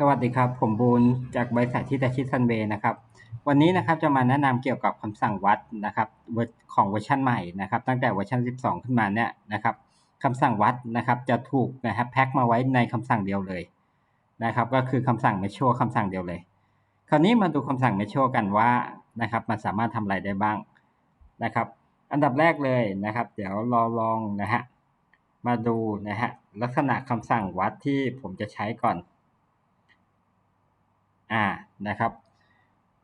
สวัสดีครับ ผมบูนจากบริษัทที่ตาชิดซันเบนะครับ วันนี้นะครับจะมาแนะนำเกี่ยวกับคำสั่งวัดนะครับของเวอร์ชันใหม่นะครับ ตั้งแต่เวอร์ชัน 12 ขึ้นมาเนี่ยนะครับคำสั่งวัดนะครับจะถูกนะครับแพ็คมาไว้ในคำสั่งเดียวเลยนะครับ ก็คือคำสั่ง m e ช o คำสั่งเดียวเลย คราวนี้มาดูคำสั่ง m e ช o กันว่านะครับมันสามารถทำอะไรได้บ้างนะครับ อันดับแรกเลยนะครับ เดี๋ยวรอลองนะฮะมาดูนะฮะลักษณะคำสั่งวัดที่ผมจะใช้ก่อน อ่านะครับ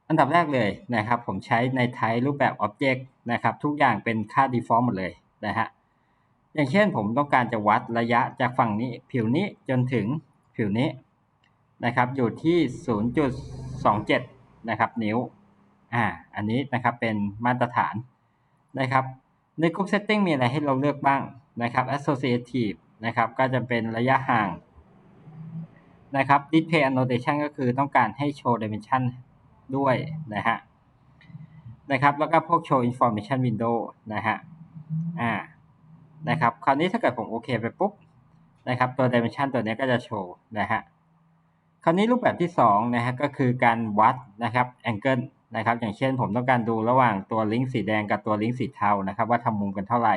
อันดับแรกเลยนะครับ ผมใช้ในไทป์รูปแบบ Object นะครับ ทุกอย่างเป็นค่า default หมดเลยนะฮะ อย่างเช่นผมต้องการจะวัดระยะจากฝั่งนี้ผิวนี้จนถึงผิวนี้นะครับ อยู่ที่ 0.27 นะครับ นิ้ว อ่า อันนี้นะครับเป็นมาตรฐานนะครับใน Group Setting มีอะไรให้เราเลือกบ้างนะครับ Associative นะครับ ก็จะเป็นระยะห่าง นะครับ display annotation ก็คือต้องการให้โชว์ dimension ด้วยนะฮะนะครับแล้วก็พวก show information window นะฮะอ่านะครับคราวนี้ถ้าเกิดผมโอเคไปปุ๊บนะครับตัว dimension ตัวนี้ก็จะโชว์นะฮะคราวนี้รูปแบบที่2นะฮะก็คือการวัดนะครับ angle นะครับ อย่างเช่นผมต้องการดูระหว่างตัวลิงก์สีแดงกับตัวลิงก์สีเทานะครับ ว่าทำมุมกันเท่าไหร่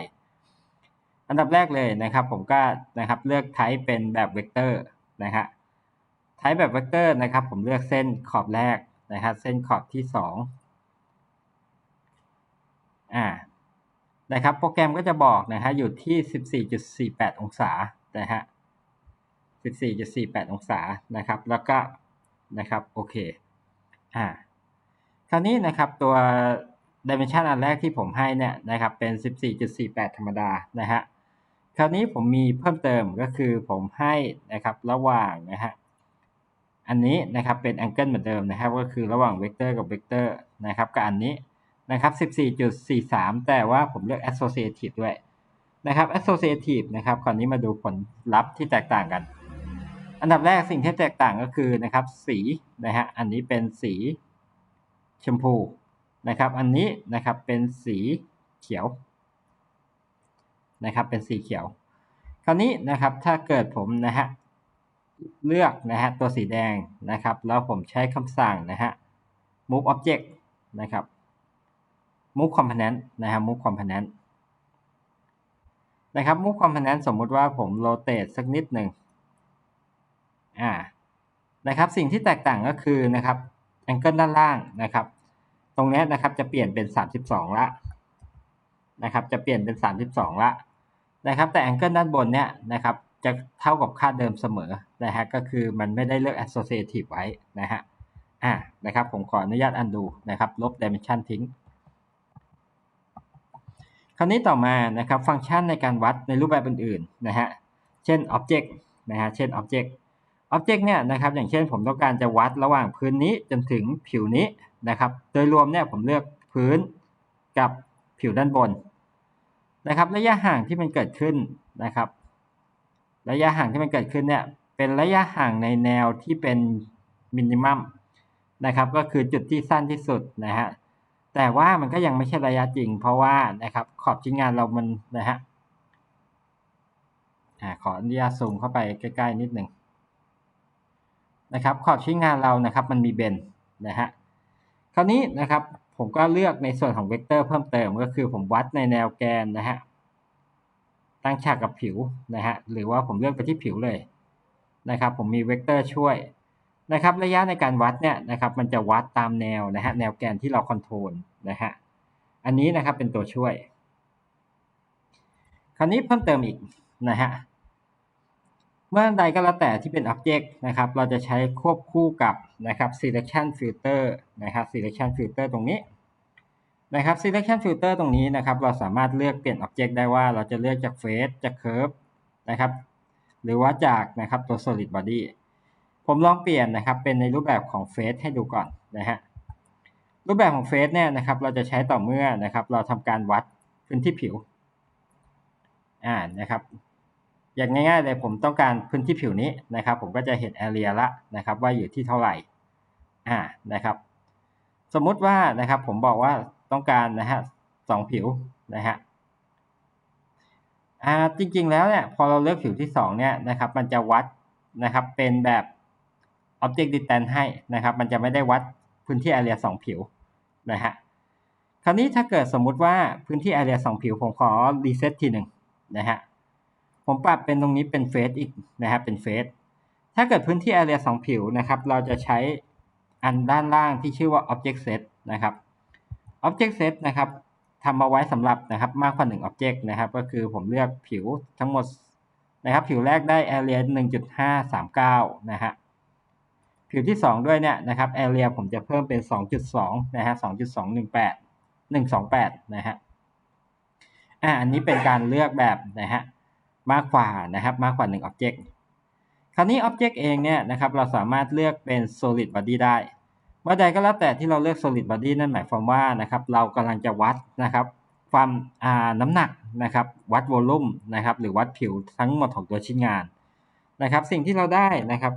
อันดับแรกเลยนะครับ ผมก็นะครับเลือก type เป็นแบบเวกเตอร์นะฮะ ใช้แบบเวกเตอร์นะครับ ผมเลือกเส้นขอบแรกนะครับ เส้นขอบที่สองอ่านะครับ โปรแกรมก็จะบอกนะฮะอยู่ที่ 14.48 องศานะฮะ14.48 องศานะครับ แล้วก็นะครับโอเคอ่าคราวนี้นะครับตัว dimension อันแรกที่ผมให้เนี่ยนะครับเป็น 14.48 ธรรมดานะฮะคราวนี้ผมมีเพิ่มเติมก็คือผมให้นะครับระหว่างนะฮะ อันนี้นะครับเป็นแองเกิลเหมือนเดิมนะครับ ก็คือระหว่างเวกเตอร์กับเวกเตอร์นะครับกับอันนี้นะครับ 14.43 แต่ว่าผมเลือก associative ด้วยนะครับ associative นะครับคราวนี้มาดูผลลัพธ์ที่แตกต่างกัน อันดับแรกสิ่งที่แตกต่างก็คือนะครับสีนะฮะอันนี้เป็นสีชมพูนะครับ อันนี้นะครับเป็นสีเขียวนะครับเป็นสีเขียว คราวนี้นะครับถ้าเกิดผมนะฮะ เลือกนะฮะตัวสีแดงนะครับ แล้วผมใช้คำสั่งนะฮะ move object นะครับ move component นะฮะ move component นะครับ move component สมมุติว่าผม rotate สักนิดหนึ่งอ่านะครับสิ่งที่แตกต่างก็คือนะครับ angle ด้านล่างนะครับ ตรงนี้นะครับจะเปลี่ยนเป็น 32 ละนะครับ จะเปลี่ยนเป็น 32 ละนะครับ แต่ angle ด้านบนเนี่ยนะครับ จะเท่ากับค่าเดิมเสมอนะฮะก็คือมันไม่ได้เลือก associative ไว้นะฮะอ่านะครับผมขออนุญาตอันดูนะครับลบ dimension ทิ้ง คราวนี้ต่อมานะครับฟังก์ชันในการวัดในรูปแบบอื่นๆนะฮะเช่น object นะฮะเช่น object object เนี่ยนะครับอย่างเช่นผมต้องการจะวัดระหว่างพื้นนี้จนถึงผิวนี้นะครับโดยรวมเนี่ยผมเลือกพื้นกับผิวด้านบนนะครับระยะห่างที่มันเกิดขึ้นนะครับ ระยะห่างที่มันเกิดขึ้นเนี่ยเป็นระยะห่างในแนวที่เป็นมินิมัมนะครับก็คือจุดที่สั้นที่สุดนะฮะแต่ว่ามันก็ยังไม่ใช่ระยะจริง เพราะว่านะครับขอบชิ้นงานเรามันนะฮะขออนุญาตซูมเข้าไปใกล้ๆนิดหนึ่งนะครับขอบชิ้นงานเรานะครับมันมีเบนนะฮะคราวนี้นะครับผมก็เลือกในส่วนของเวกเตอร์เพิ่มเติมก็คือผมวัดในแนวแกนนะฮะ ตั้งฉากกับผิวนะฮะหรือว่าผมเลือกไปที่ผิวเลยนะครับ ผมมีเวกเตอร์ช่วยนะครับ ระยะในการวัดเนี่ยนะครับ มันจะวัดตามแนวนะฮะแนวแกนที่เราคอนโทรลนะฮะอันนี้นะครับเป็นตัวช่วย คราวนี้เพิ่มเติมอีกนะฮะเมื่อใดก็แล้วแต่ที่เป็น Object นะครับ เราจะใช้ควบคู่กับนะครับ Selection Filter นะครับ Selection Filter ตรงนี้ นะครับ selection filter ตรงนี้นะครับ เราสามารถเลือกเปลี่ยน object ได้ว่าเราจะเลือกจาก face จาก curve นะครับ หรือว่าจากนะครับตัว solid body ผมลองเปลี่ยนนะครับ เป็นในรูปแบบของ face ให้ดูก่อนนะฮะรูปแบบของ face เนี่ยนะครับ เราจะใช้ต่อเมื่อนะครับ เราทำการวัดพื้นที่ผิว อ่านะครับ อย่างง่ายๆเลยผมต้องการพื้นที่ผิวนี้นะครับ ผมก็จะเห็น area ละนะครับ ว่าอยู่ที่เท่าไหร่ อ่านะครับ สมมุติว่านะครับ ผมบอกว่า ต้องการนะฮะสองผิวนะฮะอ่าจริงๆแล้วเนี่ยพอเราเลือกผิวที่สองเนี่ยนะครับมันจะวัดนะครับเป็นแบบ object distance ให้นะครับ มันจะไม่ได้วัดพื้นที่ area สองผิวนะฮะคราวนี้ถ้าเกิดสมมุติว่าพื้นที่ area สองผิว ผมขอ reset ทีหนึ่งนะฮะผมปรับเป็นตรงนี้เป็นเฟสอีกนะฮะเป็นเฟสถ้าเกิดพื้นที่ area สองผิวนะครับ เราจะใช้อันด้านล่างที่ชื่อว่า object set นะครับ object set นะครับทำมาไว้สำหรับนะครับมากกว่า1 object นะครับ ก็คือผมเลือกผิวทั้งหมดนะครับ ผิวแรกได้ area 1.539 นะฮะผิวที่ 2 ด้วยเนี่ยนะครับ area ผมจะเพิ่มเป็น 2.2 นะฮะ 2.218 128 นะฮะอ่าอันนี้เป็นการเลือกแบบนะฮะมากกว่านะครับมากกว่า1 object คราวนี้ object เองเนี่ยนะครับเราสามารถเลือกเป็น solid body ได้ เมื่อใดก็แล้วแต่ที่เราเลือก solid body นั่นหมายความว่านะครับเรากำลังจะวัดนะครับความน้ำหนักนะครับวัดโวลูมนะครับหรือวัดผิวทั้งหมดของตัวชิ้นงานนะครับ สิ่งที่เราได้นะครับ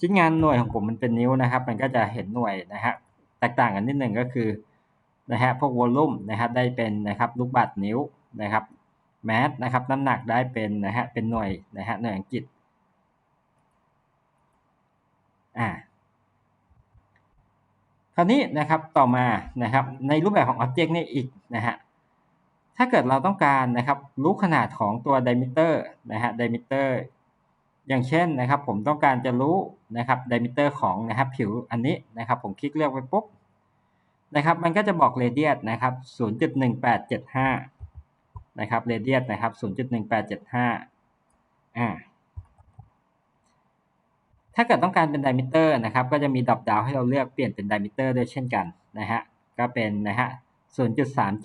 ชิ้นงานหน่วยของผมมันเป็นนิ้วนะครับ มันก็จะเห็นหน่วยนะฮะแตกต่างกันนิดหนึ่งก็คือนะฮะพวกโวลูมนะครับได้เป็นนะครับลูกบาศก์นิ้วนะครับแมสนะครับน้ำหนักได้เป็นนะฮะเป็นหน่วยนะฮะหน่วยอังกฤษอ่า ราวนี้นะครับต่อมานะครับในรูปแบบของ Object นี่อีกนะฮะถ้าเกิดเราต้องการนะครับรู้ขนาดของตัว diameter นะฮะ diameter อย่างเช่นนะครับผมต้องการจะรู้นะครับ diameter ของนะครับผิวอันนี้นะครับผมคลิกเลือกไปปุ๊บนะครับมันก็จะบอก radius นะครับ 0.1875 นะครับ radius นะครับ 0.1875 อ่า ถ้าเกิดต้องการเป็น diameter นะครับ ก็จะมี drop down ให้เราเลือกเปลี่ยนเป็น diameter ด้วยเช่นกันนะฮะ ก็เป็นนะฮะ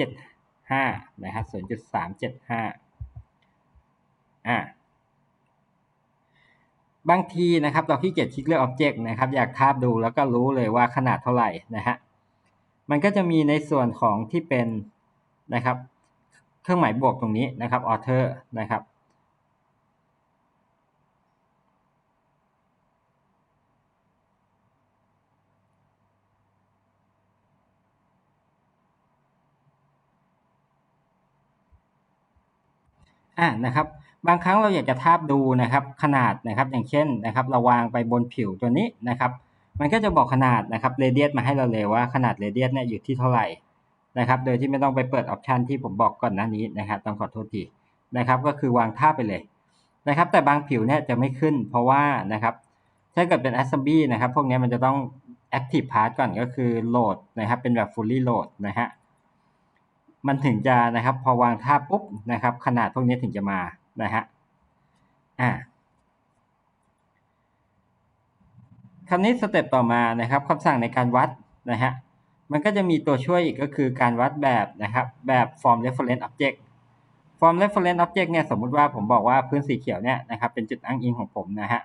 0.375นะฮะ0.375อ่าบางทีนะครับเราขี้เกียจคลิกเลือก object นะครับ อยากทาบดูแล้วก็รู้เลยว่าขนาดเท่าไหร่นะฮะ มันก็จะมีในส่วนของที่เป็นนะครับ เครื่องหมายบวกตรงนี้นะครับ author นะครับ อ่านะครับ บางครั้งเราอยากจะทาบดูนะครับ ขนาดนะครับอย่างเช่นนะครับเราวางไปบนผิวตัวนี้นะครับ มันก็จะบอกขนาดนะครับเรเดียสมาให้เราเลยว่าขนาดเรเดียสเนี่ยอยู่ที่เท่าไหร่นะครับ โดยที่ไม่ต้องไปเปิดออปชันที่ผมบอกก่อนหน้านี้นะครับต้องขอโทษทีนะครับ ก็คือวางท่าบไปเลยนะครับ แต่บางผิวเนี่ยจะไม่ขึ้น เพราะว่านะครับถ้าเกิดเป็น assembly นะครับ พวกนี้มันจะต้อง active part ก่อนก็คือโหลดนะครับ เป็นแบบ fully load นะฮะ มันถึงจะนะครับพอวางท่าปุ๊บนะครับ ขนาดพวกนี้ถึงจะมานะฮะอ่าคราวนี้สเต็ปต่อมานะครับคำสั่งในการวัดนะฮะมันก็จะมีตัวช่วยอีกก็คือการวัดแบบนะครับแบบ form reference object form reference object เนี่ยสมมุติว่าผมบอกว่าพื้นสีเขียวเนี่ยนะครับเป็นจุดอ้างอิงของผมนะฮะ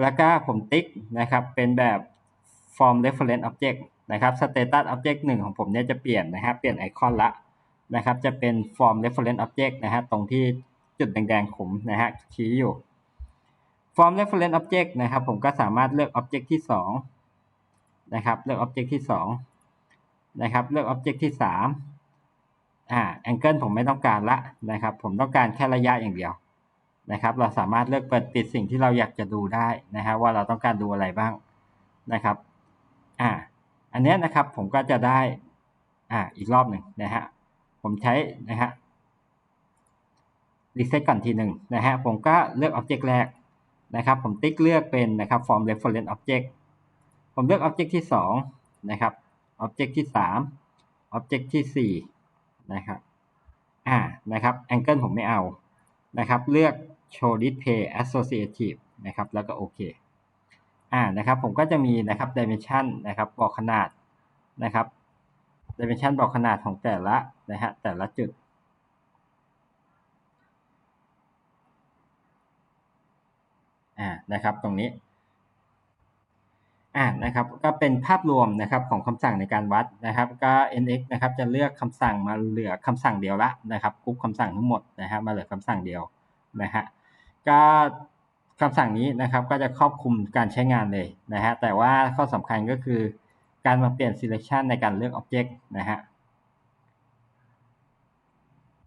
แล้วก็ผมติ๊กนะครับเป็นแบบ form reference object นะครับ status object 1 ของผมเนี่ยจะเปลี่ยนนะครับเปลี่ยนไอคอนละนะครับ จะเป็น form reference object นะฮะตรงที่จุดแดงๆขุมนะฮะชี้อยู่ form reference object นะครับ ผมก็สามารถเลือก object ที่ 2 นะครับ เลือก object ที่ 2 นะครับ เลือก object ที่ 3 อ่า angle ผมไม่ต้องการละนะครับ ผมต้องการแค่ระยะอย่างเดียวนะครับ เราสามารถเลือกเปิดปิดสิ่งที่เราอยากจะดูได้นะฮะว่าเราต้องการดูอะไรบ้างนะครับ อ่า อันนี้นะครับผมก็จะได้อ่าอีกรอบหนึ่งนะฮะผมใช้นะฮะรีเซ็ตก่อนทีหนึ่งนะฮะผมก็เลือก object แรกนะครับ ผมติ๊กเลือกเป็นนะครับ form reference object ผมเลือก object ที่2นะครับ object ที่3 object ที่4นะครับอ่านะครับ angle ผมไม่เอานะครับ เลือก show display associative นะครับ แล้วก็โอเค อ่านะครับผมก็จะมีนะครับ dimension นะครับบอกขนาดนะครับ dimension บอกขนาดของแต่ละนะฮะแต่ละจุดอ่านะครับตรงนี้อ่านะครับก็เป็นภาพรวมนะครับของคำสั่งในการวัดนะครับ ก็ nx นะครับจะเลือกคำสั่งมาเหลือคำสั่งเดียวละนะครับกรุ๊ปคำสั่งทั้งหมดนะฮะมาเหลือคำสั่งเดียวนะฮะก็ คำสั่งนี้นะครับก็จะครอบคลุมการใช้งานเลยนะฮะแต่ว่าข้อสำคัญก็คือการมาเปลี่ยน selection ในการเลือก object นะฮะ